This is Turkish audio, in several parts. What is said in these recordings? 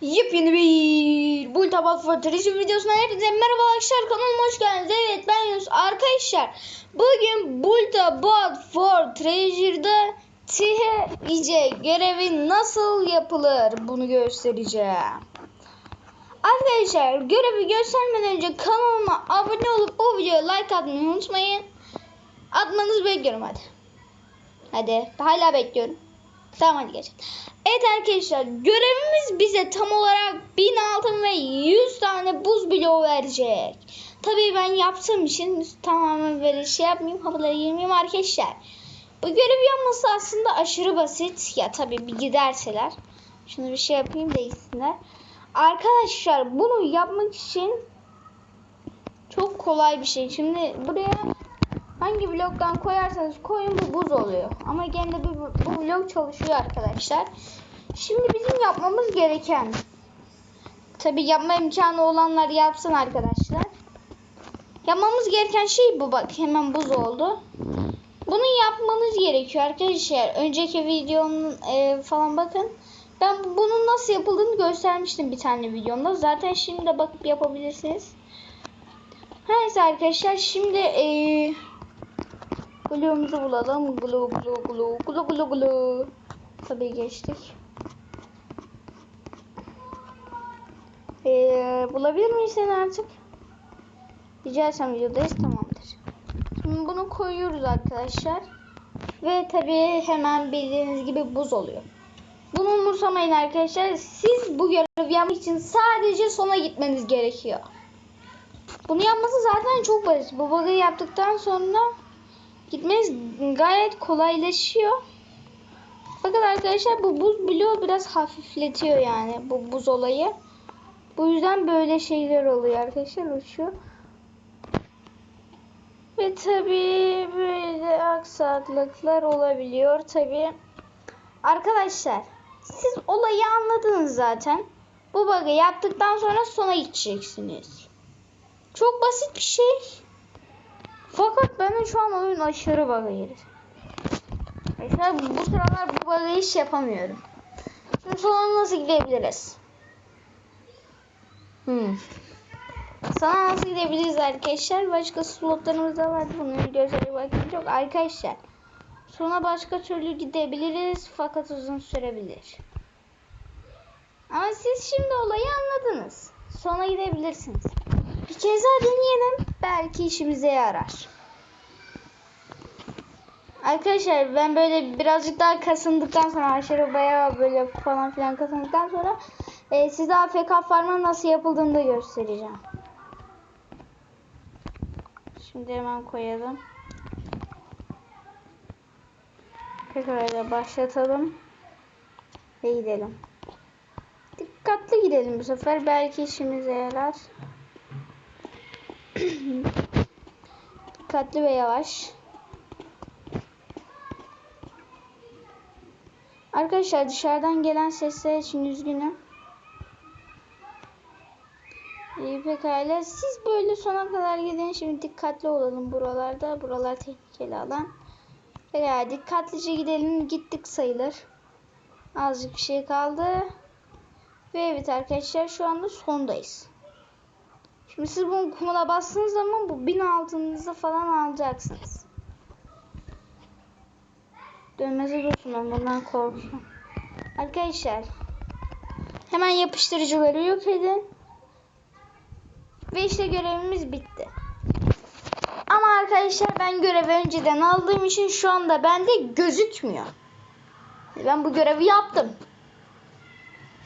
Yepyeni bir Bulta Treasure videosuna hepinize merhaba arkadaşlar kanalıma hoş geldiniz. Evet ben Yunus. Arkadaşlar bugün Bulta Balfour Treasure'da Tihe görevi nasıl yapılır bunu göstereceğim. Arkadaşlar görevi göstermeden önce kanalıma abone olup bu videoya like atmayı unutmayın. Atmanızı bekliyorum hadi. Hadi hala bekliyorum. Tamam hadi geçelim. Evet arkadaşlar görevimiz bize tam olarak 1000 altın ve 100 tane buz bloğu verecek. Tabii ben yaptığım için tamamen böyle şey yapmayayım havalara girmeyeyim arkadaşlar. Bu görevi yapması aslında aşırı basit. Ya tabii bir giderseler. Şunu bir şey yapayım da gitsinler. Arkadaşlar bunu yapmak için çok kolay bir şey. Şimdi buraya hangi bloktan koyarsanız koyun bu buz oluyor. Ama gene de bu, bu blok çalışıyor arkadaşlar. Şimdi bizim yapmamız gereken tabi yapma imkanı olanlar yapsın arkadaşlar. Yapmamız gereken şey bu bak hemen buz oldu. Bunu yapmanız gerekiyor arkadaşlar. Önceki videonun e, falan bakın. Ben bunun nasıl yapıldığını göstermiştim bir tane videomda. Zaten şimdi de bakıp yapabilirsiniz. Neyse arkadaşlar şimdi eee Glue'umuzu bulalım. Glue, glue, glue, glue, glue, glue. Tabii geçtik. Ee, bulabilir miyiz seni artık? Rica etsem videodayız tamamdır. Şimdi bunu koyuyoruz arkadaşlar. Ve tabii hemen bildiğiniz gibi buz oluyor. Bunu umursamayın arkadaşlar. Siz bu görevi yapmak için sadece sona gitmeniz gerekiyor. Bunu yapması zaten çok basit. Bu bug'ı yaptıktan sonra gitmeniz gayet kolaylaşıyor. Fakat arkadaşlar bu buz bloğu biraz hafifletiyor yani bu buz olayı. Bu yüzden böyle şeyler oluyor arkadaşlar uçuyor. Ve tabii böyle aksaklıklar olabiliyor tabii. Arkadaşlar siz olayı anladınız zaten. Bu bug'ı yaptıktan sonra sona gideceksiniz. Çok basit bir şey. Fakat benim şu an oyun aşırı bug'a girdi. Mesela bu sıralar bu bug'ı hiç yapamıyorum. Şimdi sonra nasıl gidebiliriz? Hmm. Sana nasıl gidebiliriz arkadaşlar? Başka slotlarımız da var. Bunun göstereyim bakayım çok. Arkadaşlar sonra başka türlü gidebiliriz fakat uzun sürebilir. Ama siz şimdi olayı anladınız. Sonra gidebilirsiniz. Bir kez daha deneyelim. Belki işimize yarar. Arkadaşlar ben böyle birazcık daha kasındıktan sonra aşırı bayağı böyle falan filan kasındıktan sonra e, size AFK farmın nasıl yapıldığını da göstereceğim. Şimdi hemen koyalım. Tekrar başlatalım. Ve gidelim. Dikkatli gidelim bu sefer. Belki işimize yarar. Dikkatli ve yavaş. Arkadaşlar dışarıdan gelen sesler için üzgünüm. İyi pekala. Siz böyle sona kadar gidin. Şimdi dikkatli olalım buralarda. Buralar tehlikeli alan. Pekala dikkatlice gidelim. Gittik sayılır. Azıcık bir şey kaldı. Ve evet arkadaşlar şu anda sondayız. Şimdi siz bunu kumuna bastığınız zaman bu bin altınızı falan alacaksınız. Dönmesi dursun ben bundan korkuyorum. Arkadaşlar hemen yapıştırıcıları yok edin. Ve işte görevimiz bitti. Ama arkadaşlar ben görevi önceden aldığım için şu anda bende gözükmüyor. Ben bu görevi yaptım.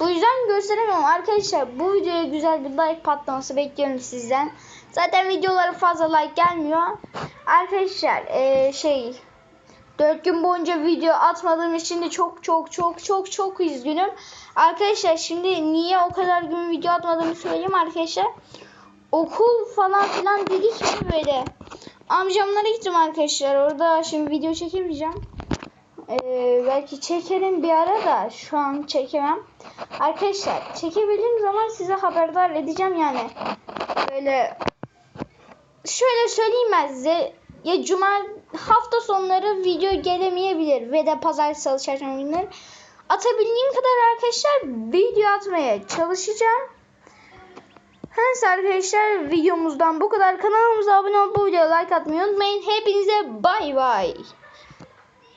Bu yüzden gösteremiyorum. Arkadaşlar bu videoya güzel bir like patlaması bekliyorum sizden. Zaten videolara fazla like gelmiyor. Arkadaşlar ee, şey 4 gün boyunca video atmadığım için de çok çok çok çok çok üzgünüm. Arkadaşlar şimdi niye o kadar gün video atmadığımı söyleyeyim arkadaşlar. Okul falan filan dedik ki böyle. Amcamlara gittim arkadaşlar. Orada şimdi video çekemeyeceğim. Ee, belki çekerim bir ara da şu an çekemem. Arkadaşlar çekebildiğim zaman size haberdar edeceğim yani. Böyle şöyle söyleyeyim ben size. Ya cuma hafta sonları video gelemeyebilir ve de pazar salı çarşamba günleri. atabildiğim kadar arkadaşlar video atmaya çalışacağım. Neyse arkadaşlar videomuzdan bu kadar. Kanalımıza abone olup bu videoya like atmayı unutmayın. Hepinize bay bay.